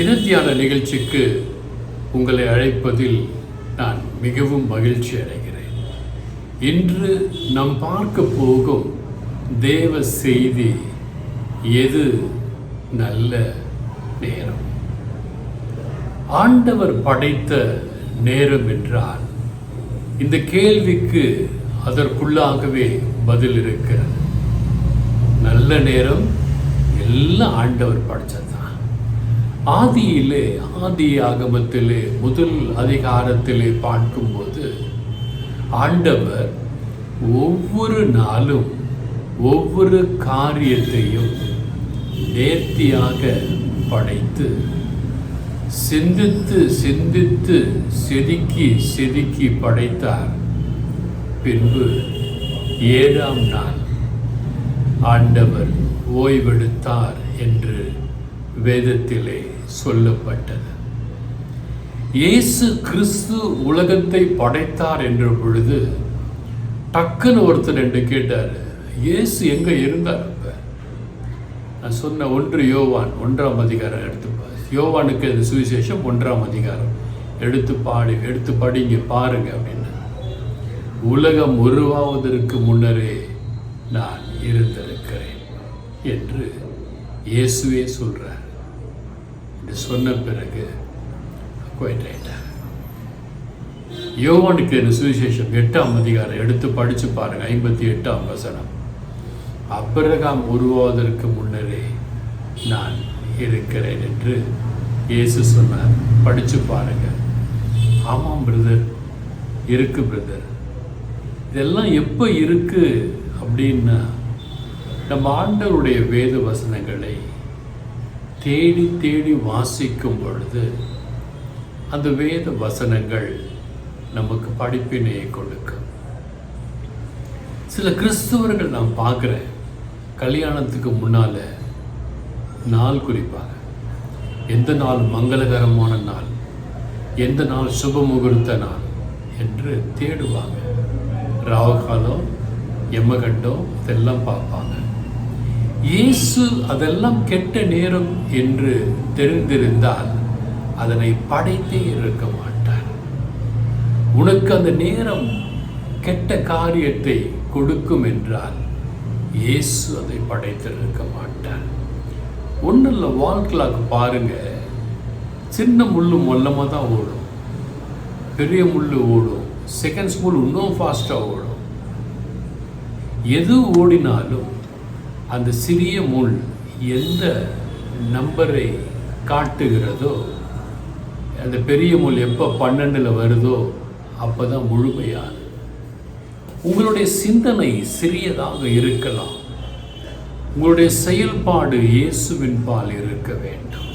தினத்தியான நிகழ்ச்சிக்கு உங்களை அழைப்பதில் நான் மிகவும் மகிழ்ச்சி அடைகிறேன். இன்று நாம் பார்க்க போகும் தேவ செய்தி எது நல்ல நேரம்? ஆண்டவர் படைத்த நேரம் என்றால் இந்த கேள்விக்கு அதற்குள்ளாகவே பதில் இருக்கிறது. நல்ல நேரம் எல்லாம் ஆண்டவர் படைச்சதுதான் ஆதியிலே ஆதி ஆகமத்திலே முதல் அதிகாரத்திலே பார்க்கும்போது ஆண்டவர் ஒவ்வொரு நாளும் ஒவ்வொரு காரியத்தையும் நேர்த்தியாக படைத்து சிந்தித்து சிந்தித்து செதுக்கி செதுக்கி படைத்தார். பின்பு ஏழாம் நாள் ஆண்டவர் ஓய்வெடுத்தார் என்று வேதத்திலே சொல்லப்பட்டது. இயேசு கிறிஸ்து உலகத்தை படைத்தார் என்ற பொழுது டக்குன்னு ஒருத்தர் என்று கேட்டார் இயேசு எங்க இருந்தார் நான் சொன்ன ஒன்று யோவான் ஒன்றாம் அதிகாரம் எடுத்து யோவானுக்கு அது சுவிசேஷம் ஒன்றாம் அதிகாரம். எடுத்து பாடு எடுத்து படிங்க பாருங்க அப்படின்னு. உலகம் உருவாவதற்கு முன்னரே நான் இருந்திருக்கிறேன் என்று இயேசுவே சொல்கிறார் என்று சொன்ன பிறகு குவைட் ஆயிட்டார். யோவானுக்கு இந்த சுவிசேஷம்? எட்டாம் அதிகாரம் எடுத்து படிச்சு பாருங்க ஐம்பத்தி எட்டாம் வசனம். அபிரகாம் உருவாவதற்கு முன்னரே நான் இருக்கிறேன் என்று இயேசு சொன்னார். படிச்சு பாருங்க. ஆமாம் பிரதர் இருக்கு பிரதர் இதெல்லாம் எப்போ இருக்கு அப்படின்னா நம்ம ஆண்டவருடைய வேத வசனங்களை தேடி தேடி வாசிக்கும் பொழுது அந்த வேத வசனங்கள் நமக்கு படிப்பினையை கொடுக்கும் சில கிறிஸ்தவர்கள் நான் பார்க்குறேன் கல்யாணத்துக்கு முன்னால் நாள் குறிப்பாங்க எந்த நாள் மங்களகரமான நாள் எந்த நாள் சுப முகூர்த்த நாள் என்று தேடுவாங்க. ராவகாலம் எம்மகண்டம் இதெல்லாம் பார்ப்பாங்க. இயேசு அதெல்லாம் கெட்ட நேரம் என்று தெரிந்திருந்தால் அதனை படைத்தே இருக்க மாட்டார். உனக்கு அந்த நேரம் கெட்ட காரியத்தை கொடுக்கும் என்றால் இயேசு அதை படைத்திருக்க மாட்டார். ஒன்றும் இல்லை வாழ்க்கலாக்கு பாருங்க. சின்ன முள்ளு மொல்லமாக தான் ஓடும். பெரிய முள்ளு ஓடும். செகண்ட்ஸ் முள் இன்னும் ஃபாஸ்ட்டாக ஓடும். எது ஓடினாலும் அந்த சிறிய முள் எந்த நம்பரை காட்டுகிறதோ அந்த பெரிய முள் எப்போ பன்னெண்டில் வருதோ அப்போ தான் முழுமையானது உங்களுடைய சிந்தனை சிறியதாக இருக்கலாம். உங்களுடைய செயல்பாடு இயேசுவின் பால் இருக்க வேண்டும்.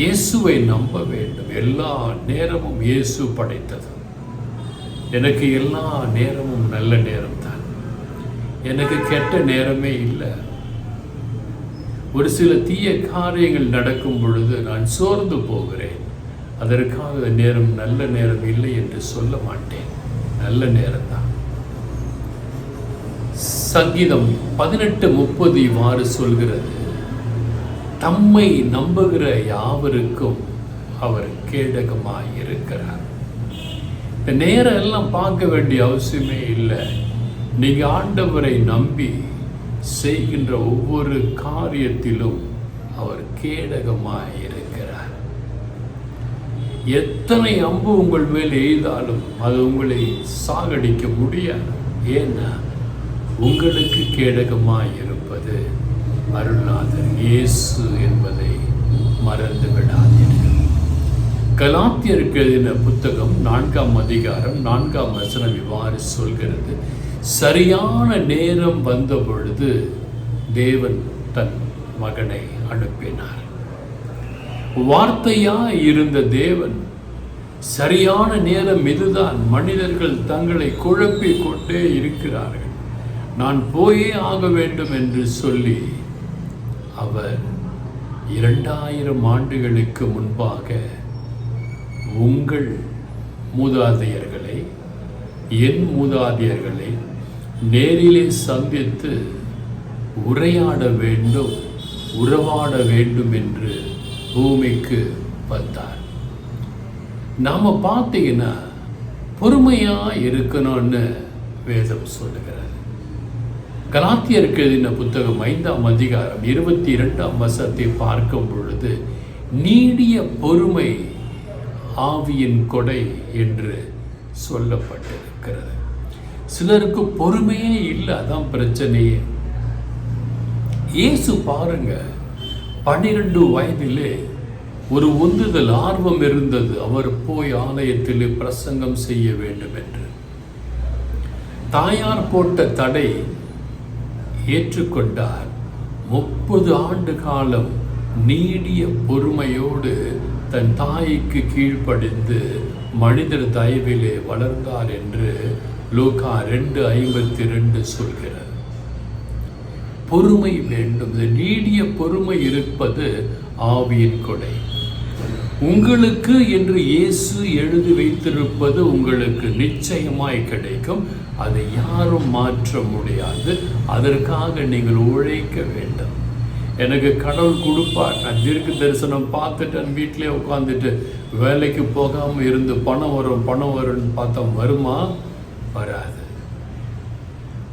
இயேசுவை நம்ப வேண்டும். எல்லா நேரமும் இயேசு படைத்தது. எனக்கு எல்லா நேரமும் நல்ல நேரம் தான். எனக்கு கெட்ட நேரமே இல்லை. ஒரு சில தீய காரியங்கள் நடக்கும் பொழுது நான் சோர்ந்து போகிறேன். அதற்காக நேரம் நல்ல நேரம் இல்லை என்று சொல்ல மாட்டேன். நல்ல நேரம் தான் சங்கீதம் பதினெட்டு முப்பது இவ்வாறு சொல்கிறது. தம்மை நம்புகிற யாவருக்கும் அவர் கேடகமாக இருக்கிறார் இந்த நேரம் எல்லாம் பார்க்க வேண்டிய அவசியமே இல்லை. நீங்க ஆண்டவரை நம்பி செய்கின்ற ஒவ்வொரு காரியத்திலும் அவர் கேடகமாக இருக்கிறார் எத்தனை அம்பு உங்கள் மேல் எய்தாலும் அது உங்களை சாகடிக்க முடியாது. ஏன்னா உங்களுக்கு கேடகமாக இருப்பது அருள்நாதர் இயேசு என்பதை மறந்து விடாதீர்கள். கலாத்தியருக்கு எழுதின புத்தகம் நான்காம் அதிகாரம் நான்காம் வசனம் இவ்வாறு சொல்கிறது. சரியான நேரம் வந்த பொழுது தேவன் தன் மகனை அனுப்பினார். வார்த்தையாக இருந்த தேவன் சரியான நேரம் இதுதான் மனிதர்கள் தங்களை குழப்பிக் கொண்டே இருக்கிறார்கள். நான் போயே ஆக வேண்டும் என்று சொல்லி அவர் இரண்டாயிரம் ஆண்டுகளுக்கு முன்பாக உங்கள் மூதாதையர்களை என் மூதாதையர்களை நேரிலே சந்தித்து உரையாட வேண்டும் உறவாட வேண்டும் என்று பூமிக்கு வந்தார். நாம் பார்த்தீங்கன்னா பொறுமையாக இருக்கணும்னு வேதம் சொல்லுகிறார் கலாத்தியருக்கு எழுதின புத்தகம் ஐந்தாம் அதிகாரம் இருபத்தி இரண்டாம் வசத்தை பார்க்கும் பொழுது நீடிய பொறுமை ஆவியின் கொடை என்று சொல்லப்பட்டது. இருக்கிறது. சிலருக்கு பொறுமையே இல்லை அதான் பிரச்சனையே. இயேசு பாருங்க பன்னிரெண்டு வயதிலே ஒரு உந்துதல் ஆர்வம் இருந்தது. அவர் போய் ஆலயத்திலே பிரசங்கம் செய்ய வேண்டும் என்று தாயார் போட்ட தடை ஏற்றுக்கொண்டார். முப்பது ஆண்டு காலம் நீடிய பொறுமையோடு தன் தாய்க்கு கீழ்ப்படிந்து மனிதர் தயவிலே வளர்ந்தார் என்று லூகா ரெண்டு ஐம்பத்தி ரெண்டு சொல்கிறார். பொறுமை வேண்டும். நீடிய பொறுமை இருப்பது ஆவியின் கொடை. உங்களுக்கு என்று இயேசு எழுதி வைத்திருப்பது உங்களுக்கு நிச்சயமாய் கிடைக்கும். அதை யாரும் மாற்ற முடியாது. அதற்காக நீங்கள் உழைக்க வேண்டும். எனக்கு கடவுள் கொடுப்பார். நான் தீர்க்க தரிசனம் பார்த்துட்டு வீட்டிலே உட்காந்துட்டு வேலைக்கு போகாமல் இருந்து பணம் வரும் பணம் வரும்னு பார்த்தா வருமா? வராது.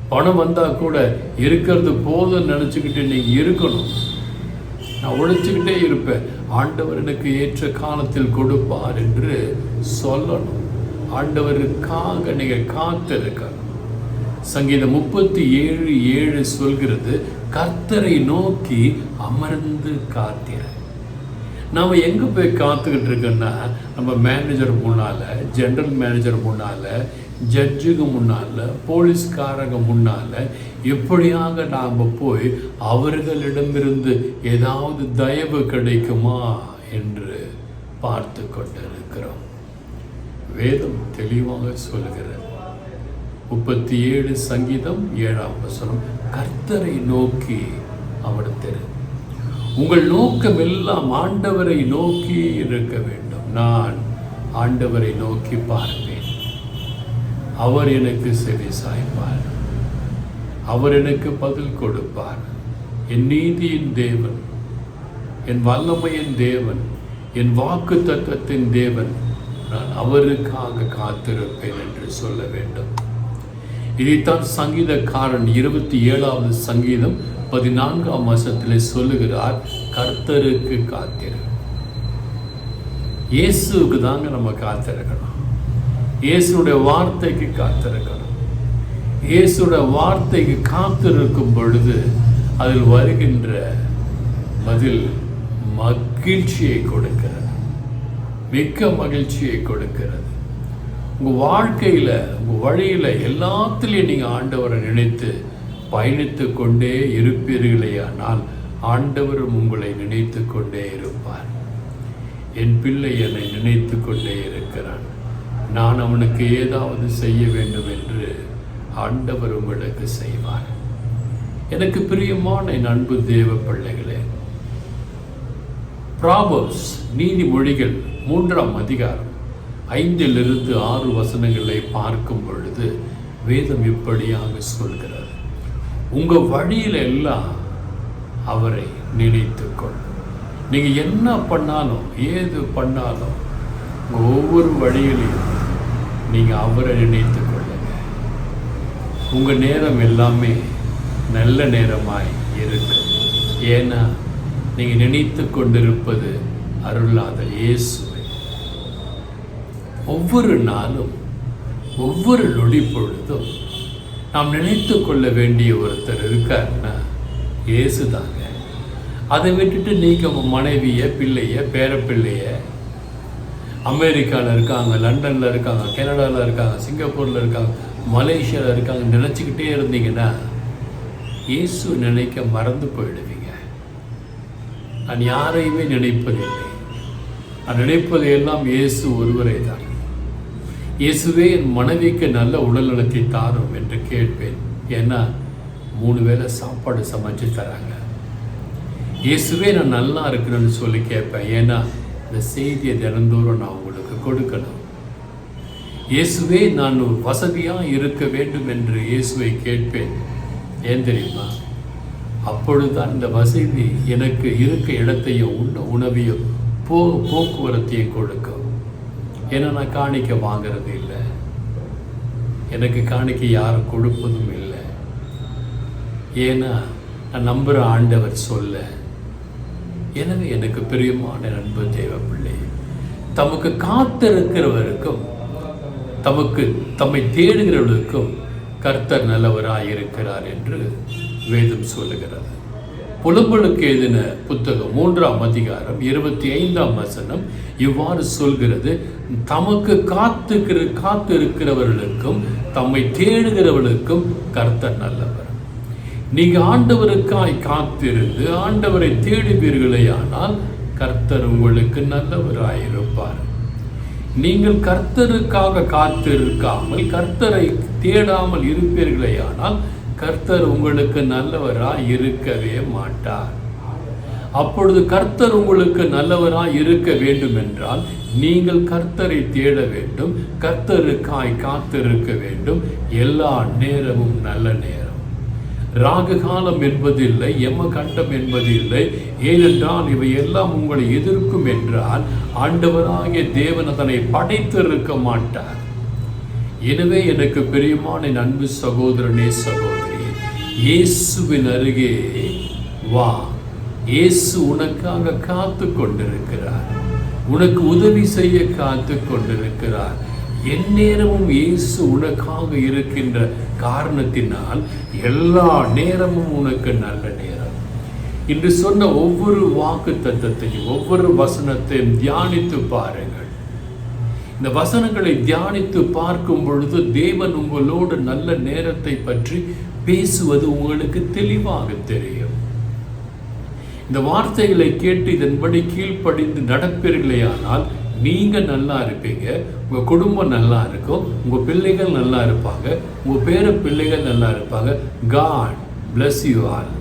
பணம் வந்தால் கூட இருக்கிறது போதும்னு நினச்சிக்கிட்டு நீங்கள் இருக்கணும். நான் உழைச்சிக்கிட்டே இருப்பேன். ஆண்டவர் எனக்கு ஏற்ற காலத்தில் கொடுப்பார் என்று சொல்லணும். ஆண்டவருக்காக நீங்கள் காத்திருக்கணும். சங்கீதம் முப்பத்தி ஏழு ஏழு சொல்கிறது கர்த்தரை நோக்கி அமர்ந்து காத்திரு. நாம் எங்கே போய் காத்துக்கிட்டு இருக்கோன்னா நம்ம மேனேஜர் முன்னால் ஜென்ரல் மேனேஜர் முன்னால் ஜட்ஜுக்கு முன்னால் போலீஸ்காரங்க முன்னால் எப்படியாக நாம் போய் அவர்களிடமிருந்து ஏதாவது தயவு கிடைக்குமா என்று பார்த்து கொண்டிருக்கிறோம். வேதம் தெளிவாக சொல்கிறது. முப்பத்தி ஏழு சங்கீதம் ஏழாம் வசனம் கர்த்தரை நோக்கி அவடத்திரு உங்கள் நோக்கம் எல்லாம் ஆண்டவரை நோக்கி இருக்க வேண்டும். நான் ஆண்டவரை நோக்கி பார்ப்பேன். அவர் எனக்கு செவி சாய்ப்பார். அவர் எனக்கு பதில் கொடுப்பார். என் நீதியின் தேவன் என் வல்லமையின் தேவன் என் வாக்கு தத்துவத்தின் தேவன். நான் அவருக்காக காத்திருப்பேன் என்று சொல்ல வேண்டும். இதைத்தான் சங்கீதக்காரன் இருபத்தி ஏழாவது சங்கீதம் பதினான்காம் மாசத்திலே சொல்லுகிறார் கர்த்தருக்கு காத்திரு. இயேசுக்கு தாங்க நம்ம காத்திருக்கணும். இயேசுடைய வார்த்தைக்கு காத்திருக்கணும். இயேசுடைய வார்த்தைக்கு காத்திருக்கும் பொழுது அதில் வருகின்ற பதில் மகிழ்ச்சியை கொடுக்கிறது. மிக்க மகிழ்ச்சியை கொடுக்கிறது. உங்கள் வாழ்க்கையில் உங்கள் வழியில் எல்லாத்துலேயும் நீங்கள் ஆண்டவரை நினைத்து பயணித்து கொண்டே இருப்பீர்களேயானால் ஆண்டவரும் உங்களை நினைத்து கொண்டே இருப்பார். என் பிள்ளை என்னை நினைத்து கொண்டே இருக்கிறான். நான் அவனுக்கு ஏதாவது செய்ய வேண்டும் என்று ஆண்டவர் உங்களுக்கு செய்வார். எனக்கு பிரியமான என் அன்பு தேவ பிள்ளைகளே ப்ராபர்ஸ் நீதிமொழிகள் மூன்றாம் அதிகாரம் ஐந்திலிருந்து ஆறு வசனங்களை பார்க்கும் பொழுது வேதம் இப்படியாக சொல்கிறது. உங்கள் வழியில எல்லாம் அவரை நினைத்துக்கொள். நீங்கள் என்ன பண்ணாலும் ஏது பண்ணாலும் உங்கள் ஒவ்வொரு வழியிலையும் நீங்கள் அவரை நினைத்து கொள்ளுங்க. உங்கள் நேரம் எல்லாமே நல்ல நேரமாய் இருக்கும். ஏன்னா நீங்கள் நினைத்து கொண்டிருப்பது அருளாத இயேசுவை. ஒவ்வொரு நாளும் ஒவ்வொரு நொடி பொழுதும் நாம் நினைத்து கொள்ள வேண்டிய ஒருத்தர் இருக்காருன்னா இயேசு தாங்க அதை விட்டுட்டு நீங்கள் உங்கள் மனைவியை பிள்ளைய பேரப்பிள்ளைய அமெரிக்காவில் இருக்காங்க லண்டனில் இருக்காங்க கனடாவில் இருக்காங்க சிங்கப்பூரில் இருக்காங்க மலேசியாவில் இருக்காங்க நினச்சிக்கிட்டே இருந்தீங்கன்னா இயேசு நினைக்க மறந்து போயிடுவீங்க. நான் யாரையுமே நினைப்பதில்லை. நான் நினைப்பது எல்லாம் இயேசு ஒருவரை தான். இயேசுவே என் மனைவிக்கு நல்ல உடல்நலத்தை தாரும் என்று கேட்பேன். ஏன்னா மூணு வேளை சாப்பாடு சமைச்சு தராங்க. இயேசுவே நான் நல்லா இருக்கிறேன்னு சொல்லி கேட்பேன். ஏன்னா இந்த செய்தியை தினந்தோறும் நான் உங்களுக்கு கொடுக்கணும். இயேசுவே நான் வசதியாக இருக்க வேண்டும் என்று இயேசுவை கேட்பேன். ஏன் தெரியுமா? அப்பொழுதுதான் இந்த வசதி எனக்கு இருக்க இடத்தையும் உண்ண உணவையும் போ போக்குவரத்தையும் கொடுக்கும். ஏன்னா நான் காணிக்க வாங்குறது இல்லை. எனக்கு காணிக்க யாரும் கொடுப்பதும் இல்லை. ஏன்னா நான் நம்புகிற ஆண்டவர் சொல்ல எனவே எனக்கு பிரியமான நண்பு தேவ பிள்ளை தமக்கு காத்திருக்கிறவருக்கும் தமக்கு தம்மை தேடுகிறவர்களுக்கும் கர்த்தர் நல்லவராக இருக்கிறார் என்று வேதம் சொல்லுகிறது. புலம்பலுக்கு எழுதின புத்தகம் மூன்றாம் அதிகாரம் இருபத்தி ஐந்தாம் வசனம் இவ்வாறு சொல்கிறது தமக்கு காத்துக்கிற காத்து இருக்கிறவர்களுக்கும் தம்மை தேடுகிறவர்களுக்கும் கர்த்தர் நல்லவர். நீங்க ஆண்டவருக்காய் காத்திருந்து ஆண்டவரை தேடுவீர்களேயானால் கர்த்தர் உங்களுக்கு நல்லவராயிருப்பார். நீங்கள் கர்த்தருக்காக காத்திருக்காமல் கர்த்தரை தேடாமல் இருப்பீர்களேயானால் கர்த்தர் உங்களுக்கு நல்லவராக இருக்கவே மாட்டார். அப்பொழுது கர்த்தர் உங்களுக்கு நல்லவராக இருக்க வேண்டும் என்றால் நீங்கள் கர்த்தரை தேட வேண்டும் கர்த்தருக்காய் காத்திருக்க வேண்டும். எல்லா நேரமும் நல்ல நேரம். ராகு காலம் என்பதில்லை எம கண்டம் என்பதில்லை. ஏனென்றால் இவை எல்லாம் உங்களை எதிர்க்கும் என்றால் ஆண்டவராகிய தேவன் அதனை படைத்திருக்க மாட்டார். எனவே எனக்கு பிரியமான அன்பு சகோதரனே சகோதரன் இயேசுவின் அருகே வா. இயேசு உனக்காக காத்து கொண்டிருக்கிறார் உனக்கு உதவி செய்ய காத்து கொண்டிருக்கிறார் எந்நேரமும் இயேசு உனக்காக இருக்கின்ற காரணத்தினால் எல்லா நேரமும் உனக்கு நல்ல நேரம். இன்று சொன்ன ஒவ்வொரு வாக்கு தத்தத்தையும் ஒவ்வொரு வசனத்தையும் தியானித்து பாருங்கள். இந்த வசனங்களை தியானித்து பார்க்கும் பொழுது தேவன் உங்களோடு நல்ல நேரத்தை பற்றி பேசுவது உங்களுக்கு தெளிவாக தெரியும். இந்த வார்த்தைகளை கேட்டு இதன்படி கீழ்ப்படிந்து நடப்பீர்களேயானால் நீங்க நல்லா இருப்பீங்க உங்க குடும்பம் நல்லா இருக்கும் உங்க பிள்ளைகள் நல்லா இருப்பாங்க உங்க பேர பிள்ளைகள் நல்லா இருப்பாங்க. God bless you all